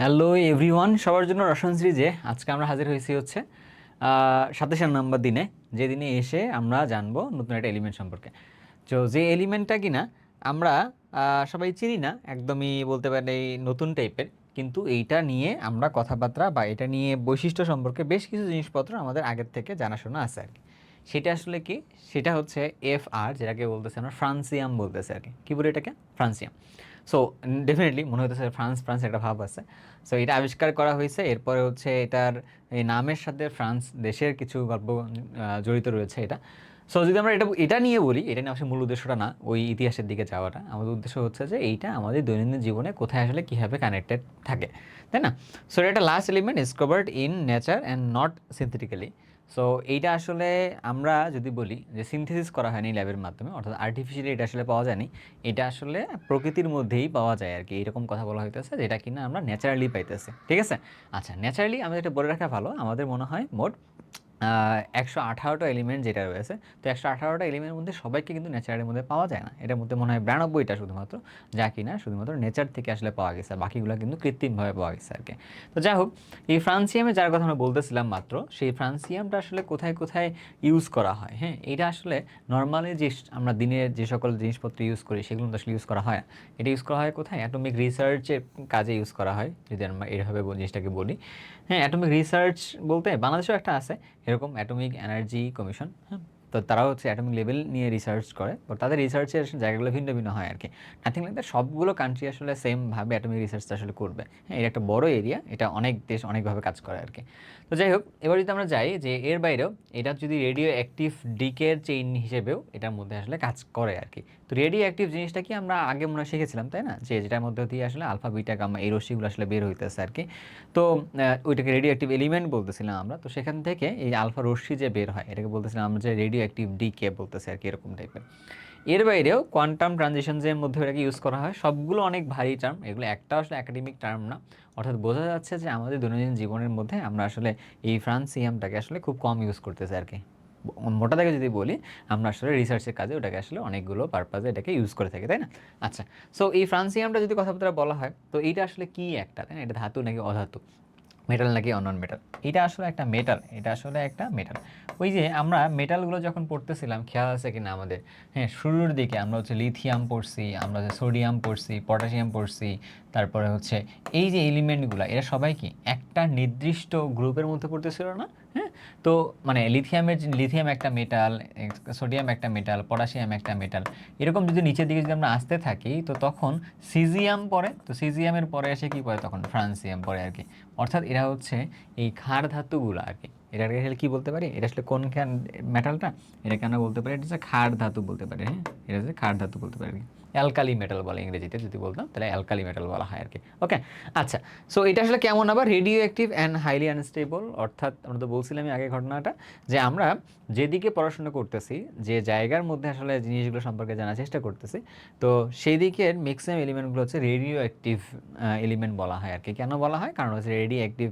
Hello everyone, সবার জন্য Roston সিরিজে আজকে আমরা হাজির হয়েছি হচ্ছে সাতাশের নম্বর দিনে। যে দিনে এসে আমরা জানব নতুন একটা এলিমেন্ট সম্পর্কে। তো যে এলিমেন্টটা কি না আমরা সবাই চিনি না, একদমই বলতে পারেন এই নতুন টাইপের কিন্তু এইটা নিয়ে আমরা কথাবার্তা বা এটা নিয়ে বৈশিষ্ট্য সম্পর্কে বেশ কিছু জিনিসপত্র আমাদের আগের থেকে জানাশোনা আছে আর কি। সেটা আসলে কি? সেটা হচ্ছে এফ আর যেটাকে বলতেছে আমরা ফ্রান্সিয়াম বলতেছে আর কি। কী বলে এটাকে? ফ্রান্সিয়াম। সো ডেফিনেটলি মনে হতেছে ফ্রান্স ফ্রান্স একটা ভাব আছে। সো এটা আবিষ্কার করা হয়েছে। এরপরে হচ্ছে এটার, এই নামের সাথে ফ্রান্স দেশের কিছু গল্প জড়িত রয়েছে এটা। সো যদি আমরা এটা এটা নিয়ে বলি, এটা নিয়ে আসলে মূল উদ্দেশ্যটা না, ওই ইতিহাসের দিকে যাওয়াটা। আমাদের উদ্দেশ্য হচ্ছে যে এইটা আমাদের দৈনন্দিন জীবনে কোথায় আসলে কীভাবে কানেক্টেড থাকে, তাই না? সো এটা last element discovered in nature and not synthetically so এইটা আসলে আমরা যদি বলি যে সিনথেসিস করা হয়নি ল্যাবের মাধ্যমে, অর্থাৎ আর্টিফিশিয়ালি এটা আসলে পাওয়া যায়নি, এটা আসলে প্রকৃতির মধ্যেই পাওয়া যায় আর কি। এরকম কথা বলা হইতেছে যেটা কিনা আমরা ন্যাচারালি পাইতেছি। ঠিক আছে? আচ্ছা ন্যাচারালি আমাদের এটা বলে রাখা ভালো। আমাদের মনে হয় মোট একশো আঠারোটা এলিমেন্ট যেটা রয়েছে, তো একশো আঠারোটা এলিমেন্টের মধ্যে সবাইকে কিন্তু নেচারের মধ্যে পাওয়া যায় না। এটার মধ্যে মনে হয় বিরানব্বইটা শুধুমাত্র, যা কিনা শুধুমাত্র নেচার থেকে আসলে পাওয়া গেছে বাকিগুলো কিন্তু কৃত্রিমভাবে পাওয়া গেছে আর কি। তো যাই হোক, এই ফ্রান্সিয়ামে যার কথা আমরা বলতেছিলাম মাত্র, সেই ফ্রান্সিয়ামটা আসলে কোথায় কোথায় ইউজ করা হয় হ্যাঁ? এটা আসলে নর্মালি যে আমরা দিনের যে সকল জিনিসপত্র ইউজ করি, সেগুলো তো আসলে ইউজ করা হয় এটা ইউজ করা হয় কোথায়? অ্যাটমিক রিসার্চের কাজে ইউজ করা হয়, যদি আমরা এইভাবে জিনিসটাকে বলি। হ্যাঁ অ্যাটমিক রিসার্চ বলতে বাংলাদেশেও একটা আছে এরকম অ্যাটমিক এনার্জি কমিশন হ্যাঁ? তো তারাও হচ্ছে অ্যাটমিক লেভেল নিয়ে রিসার্চ করে। তো তাদের রিসার্চের জায়গাগুলো ভিন্ন ভিন্ন হয় আর কি নাথিং লাইক দ্যাট সবগুলো কান্ট্রি আসলে সেমভাবে অ্যাটমিক রিসার্চটা আসলে করবে। হ্যাঁ এটা একটা বড় এরিয়া এটা অনেক দেশ অনেকভাবে কাজ করে আর কি তো যাই হোক, এবার যদি আমরা যাই যে এর বাইরেও এটা যদি রেডিও অ্যাক্টিভ ডিকের চেইন হিসেবেও এটার মধ্যে আসলে কাজ করে আর কি তো রেডিও অ্যাক্টিভ জিনিসটা কি আমরা আগে মনে শিখেছিলাম, তাই না? যে যেটার মধ্যে দিয়ে আসলে আলফা বিটা গামা এই রশ্মিগুলো আসলে বের হইতেছে আর কি তো ওইটাকে রেডিও অ্যাক্টিভ এলিমেন্ট বলতেছিলাম আমরা। তো সেখান থেকে এই আলফা রশ্মি যে বের হয়, এটাকে বলতেছিলাম আমরা যে রেডিও অ্যাক্টিভ ডিকে বলতেছি আর কি এরকম টাইপের এর বাইরেও কোয়ান্টাম ট্রানজিশনসের মধ্যে এটাকে ইউজ করা হয়। সবগুলো অনেক ভারী টার্ম এগুলো একটা আসলে একাডেমিক টার্ম না। অর্থাৎ বোঝা যাচ্ছে যে আমাদের দৈনন্দিন জীবনের মধ্যে আমরা আসলে এই ফ্রান্সিয়ামটাকে আসলে খুব কম ইউজ করতেছি আর কি। মোটা দাগে যদি বলি, আমরা আসলে রিসার্চের কাজে ওটাকে আসলে অনেকগুলো পারপাজে এটাকে ইউজ করে থাকি, তাই না? আচ্ছা সো এই ফ্রান্সিয়ামটা যদি কথাবার্তা বলা হয়, তো এইটা আসলে কি একটা, তাই না? এটা ধাতু নাকি অধাতু? মেটাল নাকি অনন মেটাল এটা আসলে একটা মেটাল এটা আসলে একটা মেটাল ওই যে আমরা মেটালগুলো যখন পড়তেছিলাম, খেয়াল আছে কিনা আমাদের? হ্যাঁ শুরুর দিকে আমরা হচ্ছে লিথিয়াম পড়ছি, আমরা হচ্ছে সোডিয়াম পড়ছি পটাশিয়াম পড়ছি, তারপরে হচ্ছে এই যে এলিমেন্টগুলো এরা সবাই কি একটা নির্দিষ্ট গ্রুপের মধ্যে পড়তেছিল না? হ্যাঁ তো মানে লিথিয়ামের লিথিয়াম একটা মেটাল সোডিয়াম একটা মেটাল পটাশিয়াম একটা মেটাল এরকম যদি নিচের দিকে যদি আমরা আসতে থাকি, তো তখন সিজিয়াম পরে তো সিজিয়ামের পরে এসে কি পরে তখন ফ্রান্সিয়াম পরে আর কি। অর্থাৎ এরা হচ্ছে এই ক্ষার ধাতুগুলো আর কি। এটাকে আসলে কি বলতে পারি? এটা আসলে কোন মেটালটা এটাকে আমরা বলতে পারি, এটা হচ্ছে ক্ষার ধাতু বলতে পারি হ্যাঁ? এটা হচ্ছে খার ধাতু বলতে পারি অ্যালকালি মেটাল বলে ইংরেজিতে, যদি বলতাম, তাহলে অ্যালকালি মেটাল বলা হয় আর কি। ওকে আচ্ছা। সো এটা আসলে কেমন? আবার radioactive and highly unstable অর্থাৎ আমরা তো বলছিলামই আগে ঘটনাটা, যে আমরা যেদিকে পড়াশোনা করতেছি, যে জায়গার মধ্যে আসলে জিনিসগুলো সম্পর্কে জানার চেষ্টা করতেছি, তো সেই দিকের ম্যাক্সিমাম এলিমেন্টগুলো হচ্ছে রেডিও অ্যাক্টিভ এলিমেন্ট বলা হয় আর কি। কেন বলা হয়? কারণ হচ্ছে রেডিও অ্যাক্টিভ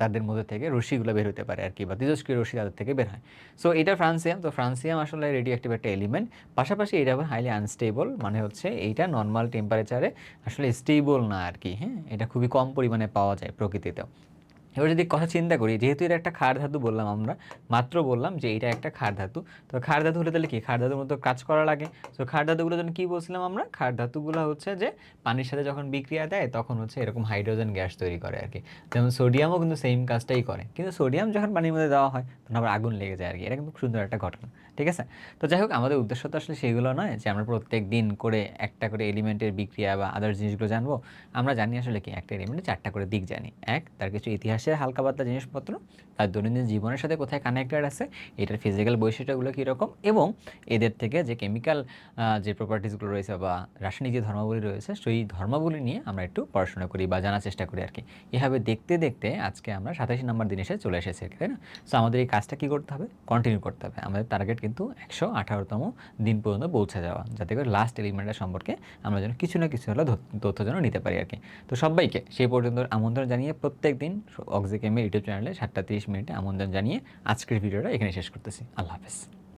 তাদের মধ্যে থেকে রশিগুলো বের হতে পারে আর কি, বা তেজস্ক্রিয় রশ্মি তাদের থেকে বের হয়। সো এটা ফ্রান্সিয়াম, তো ফ্রান্সিয়াম আসলে রেডিও অ্যাক্টিভ একটা এলিমেন্ট পাশাপাশি এটা আবার হাইলি আনস্টেবল মানে হচ্ছে এইটা নর্মাল টেম্পারেচারে আসলে স্টেবল না আর কি হ্যাঁ? এটা খুবই কম পরিমাণে পাওয়া যায় প্রকৃতিতেও এবার যদি কথা চিন্তা করি, যেহেতু এটা একটা ক্ষার ধাতু বললাম আমরা, মাত্র বললাম যে এটা একটা ক্ষার ধাতু, তো ক্ষার ধাতু হলে তাহলে কি? ক্ষার ধাতুর মতো কাজ করা লাগে। তো ক্ষার ধাতুগুলো যেন কী বলছিলাম আমরা? ক্ষার ধাতুগুলো হচ্ছে যে পানির সাথে যখন বিক্রিয়া দেয়, তখন হচ্ছে এরকম হাইড্রোজেন গ্যাস তৈরি করে আর কি। যেমন সোডিয়ামও কিন্তু সেম কাজটাই করে। কিন্তু সোডিয়াম যখন পানির মধ্যে দেওয়া হয়, তখন আবার আগুন লেগে যায় আর কি। এটা কিন্তু সুন্দর একটা ঘটনা, ঠিক আছে? তো যাই হোক, আমাদের উদ্দেশ্য তো আসলে সেইগুলো নয় যে আমরা প্রত্যেক দিন করে একটা করে এলিমেন্টের বিক্রিয়া বা আদার্স জিনিসগুলো জানব। আমরা জানি আসলে কি? একটা এলিমেন্টের চারটা করে দিক জানি। এক, তার কিছু ইতিহাসের হালকা পাতলা জিনিসপত্র, তার দৈনন্দিন জীবনের সাথে কোথায় কানেক্টেড আছে, এটার ফিজিক্যাল বৈশিষ্ট্যগুলো কীরকম এবং এদের থেকে যে কেমিক্যাল যে প্রপার্টিসগুলো রয়েছে বা রাসায়নিক যে ধর্মাবলী রয়েছে, সেই ধর্মাবলী নিয়ে আমরা একটু পড়াশোনা করি বা জানার চেষ্টা করি আর কি এভাবে দেখতে দেখতে আজকে আমরা সাতাশি নম্বর দিন এসে চলে এসেছি তাই না? সো আমাদের এই কাজটা কী করতে হবে? কন্টিনিউ করতে হবে। আমাদের টার্গেট কিন্তু একশো আঠারোতম দিন পর্যন্ত পৌঁছে যাওয়া, যাতে করে লাস্ট এলিমেন্টের সম্পর্কে আমরা যেন কিছু না কিছু হলেও ধ- তথ্য যেন নিতে পারি আর কি তো সবাইকে সেই পর্যন্ত আমন্ত্রণ জানিয়ে প্রত্যেক দিন অক্সিকেমের ইউটিউব চ্যানেলে সাতটা তিরিশ মিনিটে আমন্ত্রণ জানিয়ে আজকের ভিডিওটা এখানে শেষ করতেছি। আল্লাহ হাফেজ।